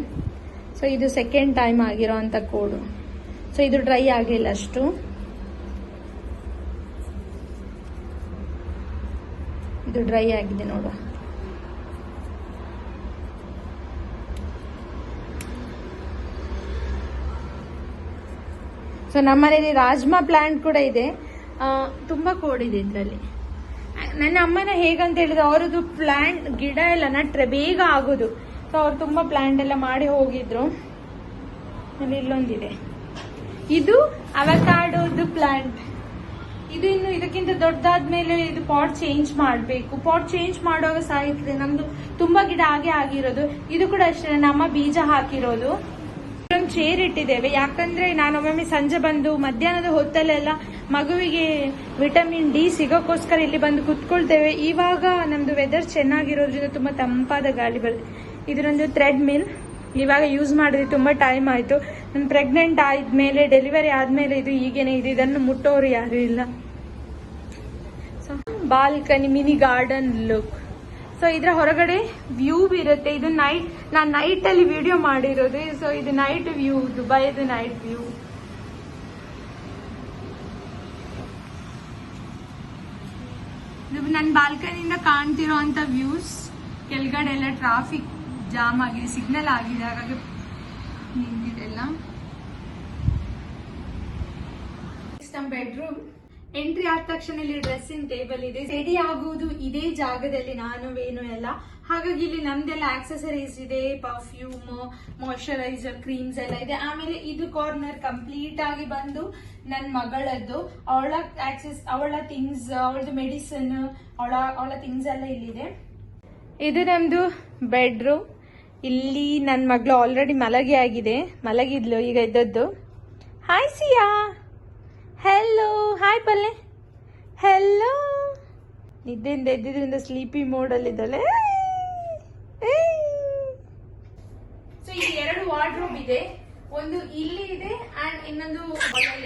ಸೊ ಇದು ಸೆಕೆಂಡ್ ಟೈಮ್ ಆಗಿರೋ ಕೋಡು. ಸೊ ಇದು ಡ್ರೈ ಆಗಿಲ್ಲ ಅಷ್ಟು. ಇದು ಡ್ರೈ ಆಗಿದೆ ನೋಡುವ ಸೊ ನಮ್ಮನೇಲಿ ರಾಜ್ಮಾ ಪ್ಲಾಂಟ್ ಕೂಡ ಇದೆ. ತುಂಬ ಕೋಡಿದೆ ಇದರಲ್ಲಿ. ನನ್ನ ಅಮ್ಮನ ಹೇಗಂತ ಹೇಳಿದ್ರೆ ಅವರದ್ದು ಪ್ಲಾಂಟ್ ಗಿಡ ಎಲ್ಲ ನಟ್ರೆ ಬೇಗ ಆಗೋದು. ಸೊ ಅವ್ರು ತುಂಬಾ ಪ್ಲಾಂಟ್ ಎಲ್ಲ ಮಾಡಿ ಹೋಗಿದ್ರು. ಅಲ್ಲಿ ಇಲ್ಲೊಂದಿದೆ. ಇದು ಅವಕಾಡೋದು ಪ್ಲಾಂಟ್ ಇದು ಇನ್ನು ಇದಕ್ಕಿಂತ ದೊಡ್ಡದಾದ್ಮೇಲೆ ಇದು ಪಾಟ್ ಚೇಂಜ್ ಮಾಡಬೇಕು. ಪಾಟ್ ಚೇಂಜ್ ಮಾಡುವಾಗ ಸಾಯ್ತದೆ. ನಮ್ದು ತುಂಬಾ ಗಿಡ ಹಾಗೆ ಆಗಿರೋದು. ಇದು ಕೂಡ ಅಷ್ಟೇ. ನಮ್ಮ ಬೀಜ ಹಾಕಿರೋದು. ಒಂದು ಚೇರ್ ಇಟ್ಟಿದ್ದೇವೆ. ಯಾಕಂದ್ರೆ ನಾನು ಒಮ್ಮೊಮ್ಮೆ ಸಂಜೆ ಬಂದು ಮಧ್ಯಾಹ್ನದ ಹೊತ್ತಲ್ಲೆಲ್ಲ ಮಗುವಿಗೆ ವಿಟಮಿನ್ ಡಿ ಸಿಗೋಕ್ಕೋಸ್ಕರ ಇಲ್ಲಿ ಬಂದು ಕುತ್ಕೊಳ್ತೇವೆ. ಇವಾಗ ನಮ್ದು ವೆದರ್ ಚೆನ್ನಾಗಿರೋದ್ರಿಂದ ತುಂಬಾ ತಂಪಾದ ಗಾಳಿ ಬರುತ್ತೆ ಇದರೊಂದು ಥ್ರೆಡ್ ಮಿಲ್ ಇವಾಗ ಯೂಸ್ ಮಾಡಿದ್ರೆ ತುಂಬ ಟೈಮ್ ಆಯಿತು. ನಾನು ಪ್ರೆಗ್ನೆಂಟ್ ಆದ್ಮೇಲೆ ಡೆಲಿವರಿ ಆದಮೇಲೆ ಇದು ಈಗೇನೆ ಇದೆ, ಇದನ್ನು ಮುಟ್ಟೋರು ಯಾರು ಇಲ್ಲ. Balcony mini garden look so ಇದರ ಹೊರಗಡೆ ವ್ಯೂ ಇರುತ್ತೆ. ಇದು ನೈಟ್ ನಾನು ಅಲ್ಲಿ ವಿಡಿಯೋ ಮಾಡಿರೋದು. ಸೊ ಇದು ನೈಟ್ ವ್ಯೂ ದುಬೈದು ನೈಟ್ ವ್ಯೂ ನನ್ ನನ್ನ ಬಾಲ್ಕನಿಯಿಂದ ಕಾಣ್ತಿರೋ ಅಂತ ವ್ಯೂಸ್ ಕೆಳಗಡೆ ಎಲ್ಲ ಟ್ರಾಫಿಕ್ ಜಾಮ್ ಆಗಿದೆ ಸಿಗ್ನಲ್ ಆಗಿದೆ. ಹಾಗಾಗಿ ನಿಂತಿದೆಲ್ಲ ಸಿಸ್ಟಮ್ ಬೆಡ್ರೂಮ್ ಎಂಟ್ರಿ ಆದ ತಕ್ಷಣ ಇಲ್ಲಿ ಡ್ರೆಸ್ಸಿಂಗ್ ಟೇಬಲ್ ಇದೆ. ರೆಡಿ ಆಗುವುದು ಇದೇ ಜಾಗದಲ್ಲಿ ನಾನು ಏನು ಎಲ್ಲ. ಹಾಗಾಗಿ ಇಲ್ಲಿ ನಮ್ದೆಲ್ಲ ಆಕ್ಸೆಸರೀಸ್ ಇದೆ. ಪರ್ಫ್ಯೂಮ್ ಮಾಯಶ್ಚರೈಸರ್ ಕ್ರೀಮ್ಸ್ ಎಲ್ಲ ಇದೆ. ಆಮೇಲೆ ಇದು ಕಾರ್ನರ್ ಕಂಪ್ಲೀಟ್ ಆಗಿ ಬಂದು ನನ್ನ ಮಗಳದ್ದು. ಅವಳ ಆಕ್ಸೆಸ್ ಅವಳ ಥಿಂಗ್ಸ್ ಅವಳದು ಮೆಡಿಸಿನ್ ಅವಳ ಅವಳ ಥಿಂಗ್ಸ್ ಎಲ್ಲ ಇಲ್ಲಿದೆ. ಇದು ನಮ್ದು ಬೆಡ್ರೂಮ್ ಇಲ್ಲಿ ನನ್ನ ಮಗಳು ಆಲ್ರೆಡಿ ಮಲಗಿ ಆಗಿದೆ. ಮಲಗಿದ್ಲು, ಈಗ ಇದ್ದದ್ದು ಹಾಯ್ ಸಿಯಾ ಹೆಲೋ ಹಾಯ್ ಪಲ್ಲೆ ಹೆಲೋ ನಿದ್ದೆಯಿಂದ ಎದ್ದಿದ್ರಿಂದ ಸ್ಲೀಪಿ ಮೋಡಲ್ಲಿದ್ದಾಳೆ ಸೊ ಇಲ್ಲಿ ಎರಡು ವಾರ್ಡ್ರೋಬ್ ಇದೆ. ಒಂದು ಇಲ್ಲಿ ಇದೆ ಅಂಡ್ ಇನ್ನೊಂದು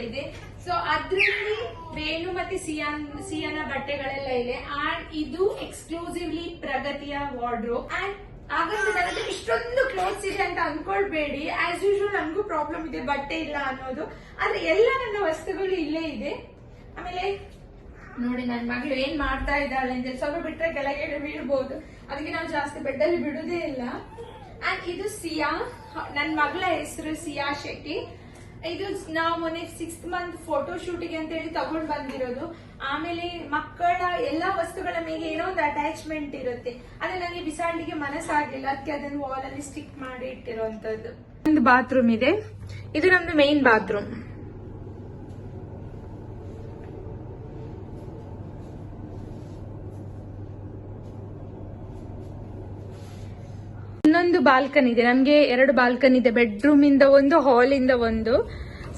ಇದೆ. ಸೊ ಅದ್ರಲ್ಲಿ ವೇಣು ಮತ್ತೆ ಸಿಯಾನ್, ಸಿಯಾನ ಬಟ್ಟೆಗಳೆಲ್ಲ ಇದೆ. ಅಂಡ್ ಇದು ಎಕ್ಸ್ಕ್ಲೂಸಿವ್ಲಿ ಪ್ರಗತಿಯ ವಾರ್ಡ್ರೋಬ್ ಅಂಡ್ ಹತ್ರ ಇಷ್ಟೊಂದು ಕ್ಲೋತ್ಸ್ ಇದೆ ಅಂತ ಅನ್ಕೊಳ್ಬೇಡಿ. ಆಸ್ ಯೂಶುವಲ್ ನನಗೂ ಪ್ರಾಬ್ಲಮ್ ಇದೆ, ಬಟ್ಟೆ ಇಲ್ಲ ಅನ್ನೋದು. ಆದ್ರೆ ಎಲ್ಲ ನನ್ನ ವಸ್ತುಗಳು ಇಲ್ಲೇ ಇದೆ. ಆಮೇಲೆ ನೋಡಿ ನನ್ನ ಮಗಳು ಏನ್ ಮಾಡ್ತಾ ಇದ್ದಾಳೆ ಅಂತ ಸ್ವಲ್ಪ ಬಿಟ್ರೆ ಕೆಳಗಡೆ ಬೀಳ್ಬಹುದು ಅದಕ್ಕೆ ನಾವು ಜಾಸ್ತಿ ಬೆಡ್ಡಲ್ಲಿ ಬಿಡುದೇ ಇಲ್ಲ. ಅಂಡ್ ಇದು ಸಿಯಾ. ನನ್ನ ಮಗಳ ಹೆಸರು ಸಿಯಾ ಶೆಟ್ಟಿ. ಇದು ನಾವು ಮೊನ್ನೆ ಸಿಕ್ಸ್ ಮಂತ್ ಫೋಟೋ ಶೂಟಿಗೆ ಅಂತ ಹೇಳಿ ತಗೊಂಡ್ ಬಂದಿರೋದು. ಆಮೇಲೆ ಮಕ್ಕಳ ಎಲ್ಲಾ ವಸ್ತುಗಳ ಮೇಲೆ ಏನೋ ಒಂದು ಅಟ್ಯಾಚ್ಮೆಂಟ್ ಇರುತ್ತೆ. ಅದೇ ನನಗೆ ಬಿಸಾಡ್ಲಿಕ್ಕೆ ಮನಸ್ಸಾಗಿಲ್ಲ ಅದಕ್ಕೆ ಅದನ್ನು ವಾಲ್ ಅಲ್ಲಿ ಸ್ಟಿಕ್ ಮಾಡಿ ಇಟ್ಟಿರುವಂತದ್ದು. ಒಂದು ಬಾತ್ರೂಮ್ ಇದೆ. ಇದು ನಮ್ದು ಮೇನ್ ಬಾತ್ರೂಮ್ ಇನ್ನೊಂದು ಬಾಲ್ಕನಿ ಇದೆ. ನಮ್ಗೆ ಎರಡು ಬಾಲ್ಕನಿ ಇದೆ. ಬೆಡ್ರೂಮ್ ಇಂದ ಒಂದು ಹಾಲ್ ಇಂದ ಒಂದು.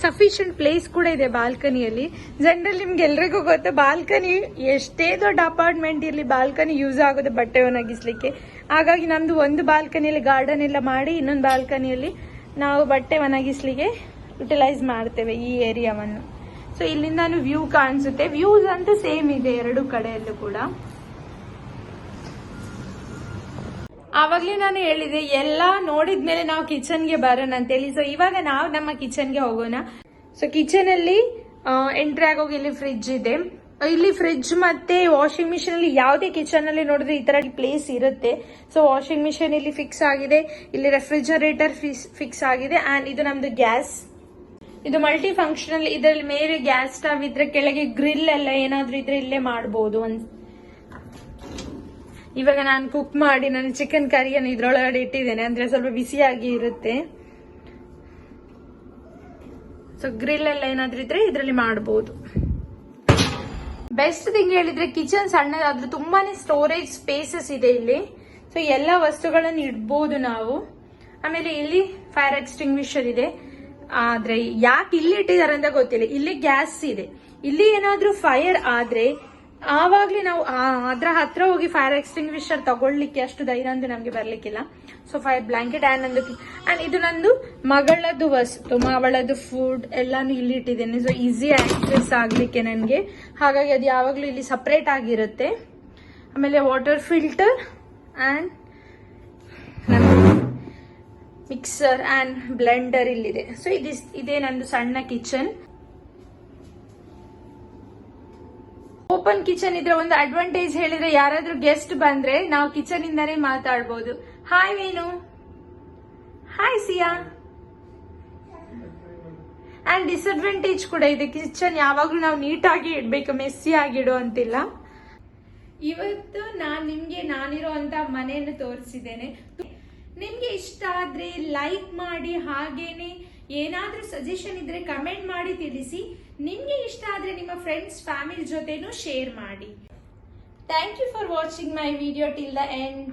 ಸಫಿಶಿಯಂಟ್ ಪ್ಲೇಸ್ ಕೂಡ ಇದೆ ಬಾಲ್ಕನಿಯಲ್ಲಿ. ಜನರಲ್ ನಿಮ್ಗೆ ಎಲ್ರಿಗೂ ಗೊತ್ತು, ಬಾಲ್ಕನಿ ಎಷ್ಟೇ ದೊಡ್ಡ ಅಪಾರ್ಟ್ಮೆಂಟ್ ಇರಲಿ ಬಾಲ್ಕನಿ ಯೂಸ್ ಆಗೋದು ಬಟ್ಟೆ ಒಣಗಿಸ್ಲಿಕ್ಕೆ. ಹಾಗಾಗಿ ನಮ್ದು ಒಂದು ಬಾಲ್ಕನಿಯಲ್ಲಿ ಗಾರ್ಡನ್ ಎಲ್ಲ ಮಾಡಿ, ಇನ್ನೊಂದು ಬಾಲ್ಕನಿಯಲ್ಲಿ ನಾವು ಬಟ್ಟೆ ಒಣಗಿಸ್ಲಿಕ್ಕೆ ಯುಟಿಲೈಸ್ ಮಾಡ್ತೇವೆ ಈ ಏರಿಯಾವನ್ನು ಸೊ ಇಲ್ಲಿಂದಾನು ವ್ಯೂ ಕಾಣಿಸುತ್ತೆ. ವ್ಯೂಸ್ ಅಂತೂ ಸೇಮ್ ಇದೆ ಎರಡು ಕಡೆಯಲ್ಲೂ ಕೂಡ. ಆವಾಗ್ಲೇ ನಾನು ಹೇಳಿದೆ, ಎಲ್ಲ ನೋಡಿದ್ಮೇಲೆ ನಾವು ಕಿಚನ್ಗೆ ಬರೋಣ ಅಂತೇಳಿ. ಸೊ ಇವಾಗ ನಾವು ನಮ್ಮ ಕಿಚನ್ಗೆ ಹೋಗೋಣ. ಸೊ ಕಿಚನ್ ಅಲ್ಲಿ ಎಂಟ್ರಿ ಆಗೋಗಿ ಇಲ್ಲಿ ಫ್ರಿಡ್ಜ್ ಇದೆ. ಇಲ್ಲಿ ಫ್ರಿಡ್ಜ್ ಮತ್ತೆ ವಾಷಿಂಗ್ ಮಿಷಿನ್ ಅಲ್ಲಿ ಯಾವುದೇ ಕಿಚನ್ ಅಲ್ಲಿ ನೋಡಿದ್ರೆ ಈ ತರ ಪ್ಲೇಸ್ ಇರುತ್ತೆ. ಸೊ ವಾಷಿಂಗ್ ಮಿಷಿನ್ ಇಲ್ಲಿ ಫಿಕ್ಸ್ ಆಗಿದೆ. ಇಲ್ಲಿ ರೆಫ್ರಿಜರೇಟರ್ ಫಿಕ್ಸ್ ಆಗಿದೆ. ಅಂಡ್ ಇದು ನಮ್ದು ಗ್ಯಾಸ್ ಇದು ಮಲ್ಟಿ ಫಂಕ್ಷನಲ್ ಇದರಲ್ಲಿ ಮೇಲೆ ಗ್ಯಾಸ್ ಸ್ಟವ್ ಇದ್ರೆ ಕೆಳಗೆ ಗ್ರಿಲ್ ಎಲ್ಲ ಏನಾದ್ರೂ ಇದ್ರೆ ಇಲ್ಲೇ ಮಾಡಬಹುದು ಒಂದ್ ಇವಾಗ ನಾನು ಕುಕ್ ಮಾಡಿ ನಾನು ಚಿಕನ್ ಕರಿಯನ್ನು ಇದ್ರೊಳಗಡೆ ಇಟ್ಟಿದ್ದೇನೆ, ಅಂದ್ರೆ ಸ್ವಲ್ಪ ಬಿಸಿಯಾಗಿ ಇರುತ್ತೆ. ಸೊ ಗ್ರಿಲ್ ಎಲ್ಲ ಏನಾದ್ರೂ ಇದ್ರೆ ಇದರಲ್ಲಿ ಮಾಡಬಹುದು ಬೆಸ್ಟ್ ಥಿಂಗ್ ಹೇಳಿದ್ರೆ ಕಿಚನ್ ಸಣ್ಣದಾದ್ರೂ ತುಂಬಾನೇ ಸ್ಟೋರೇಜ್ ಸ್ಪೇಸಸ್ ಇದೆ ಇಲ್ಲಿ. ಸೊ ಎಲ್ಲ ವಸ್ತುಗಳನ್ನು ಇಡ್ಬೋದು ನಾವು. ಆಮೇಲೆ ಇಲ್ಲಿ ಫೈರ್ ಎಕ್ಸ್ಟಿಂಗ್ವಿಷರ್ ಇದೆ. ಆದ್ರೆ ಯಾಕೆ ಇಲ್ಲಿ ಇಟ್ಟಿದ್ದಾರೆ ಅಂತ ಗೊತ್ತಿಲ್ಲ. ಇಲ್ಲಿ ಗ್ಯಾಸ್ ಇದೆ. ಇಲ್ಲಿ ಏನಾದ್ರೂ ಫೈರ್ ಆದ್ರೆ ಆವಾಗ್ಲೇ ನಾವು ಅದ್ರ ಹತ್ರ ಹೋಗಿ ಫೈರ್ ಎಕ್ಸ್ಟಿಂಗ್ವಿಷರ್ ತಗೊಳ್ಲಿಕ್ಕೆ ಅಷ್ಟು ಧೈರ್ಯ ಅಂತೂ ನಮ್ಗೆ ಬರ್ಲಿಕ್ಕಿಲ್ಲ. ಸೊ ಫೈರ್ ಬ್ಲಾಂಕೆಟ್ ಆ್ಯಂಡ್ ನಂದು ಅಂಡ್ ಇದು ನಂದು ಮಗಳದ್ದು ವಸ್ತು ಅವಳದ್ದು ಫುಡ್ ಎಲ್ಲಾನು ಇಲ್ಲಿ ಇಟ್ಟಿದ್ದೇನೆ. ಸೊ ಈಸಿ ಆಕ್ಸೆಸ್ ಆಗ್ಲಿಕ್ಕೆ ನನಗೆ. ಹಾಗಾಗಿ ಅದು ಯಾವಾಗಲೂ ಇಲ್ಲಿ ಸಪ್ರೇಟ್ ಆಗಿರುತ್ತೆ. ಆಮೇಲೆ water filter and mixer and blender ಇಲ್ಲಿದೆ. ಸೊ ಇದಿಸ್, ಇದೇ ನಂದು ಸಣ್ಣ ಕಿಚನ್ ಓಪನ್ ಕಿಚನ್ ಇದ್ರೆ ಒಂದು ಅಡ್ವಾಂಟೇಜ್ ಹೇಳಿದ್ರೆ ಯಾರಾದ್ರೂ ಗೆಸ್ಟ್ ಬಂದ್ರೆ ನಾವು ಕಿಚನ್ ಇಂದಾನೇ ಮಾತಾಡ್ಬೋದು. Hi Venu hi Siya and disadvantage ಕೂಡ ಇದೆ. ಕಿಚನ್ ಯಾವಾಗ್ಲೂ ನಾವು ನೀಟಾಗಿ ಇಡ್ಬೇಕು ಮೆಸ್ಸಿ ಆಗಿಡು ಅಂತಿಲ್ಲ. ಇವತ್ತು ನಾನು ನಿಮ್ಗೆ ನಾನಿರೋ ಅಂತ ಮನೆಯನ್ನು ತೋರಿಸಿದ್ದೇನೆ. ನಿಮ್ಗೆ ಇಷ್ಟ ಆದ್ರೆ ಲೈಕ್ ಮಾಡಿ, ಹಾಗೇನೆ ಏನಾದ್ರೂ ಸಜೆಷನ್ ಇದ್ರೆ ಕಮೆಂಟ್ ಮಾಡಿ ತಿಳಿಸಿ. ನಿಮ್ಗೆ ಇಷ್ಟ ಆದ್ರೆ ನಿಮ್ಮ ಫ್ರೆಂಡ್ಸ್ ಫ್ಯಾಮಿಲಿ ಜೊತೆನೂ ಶೇರ್ ಮಾಡಿ. Thank you for watching my video till the end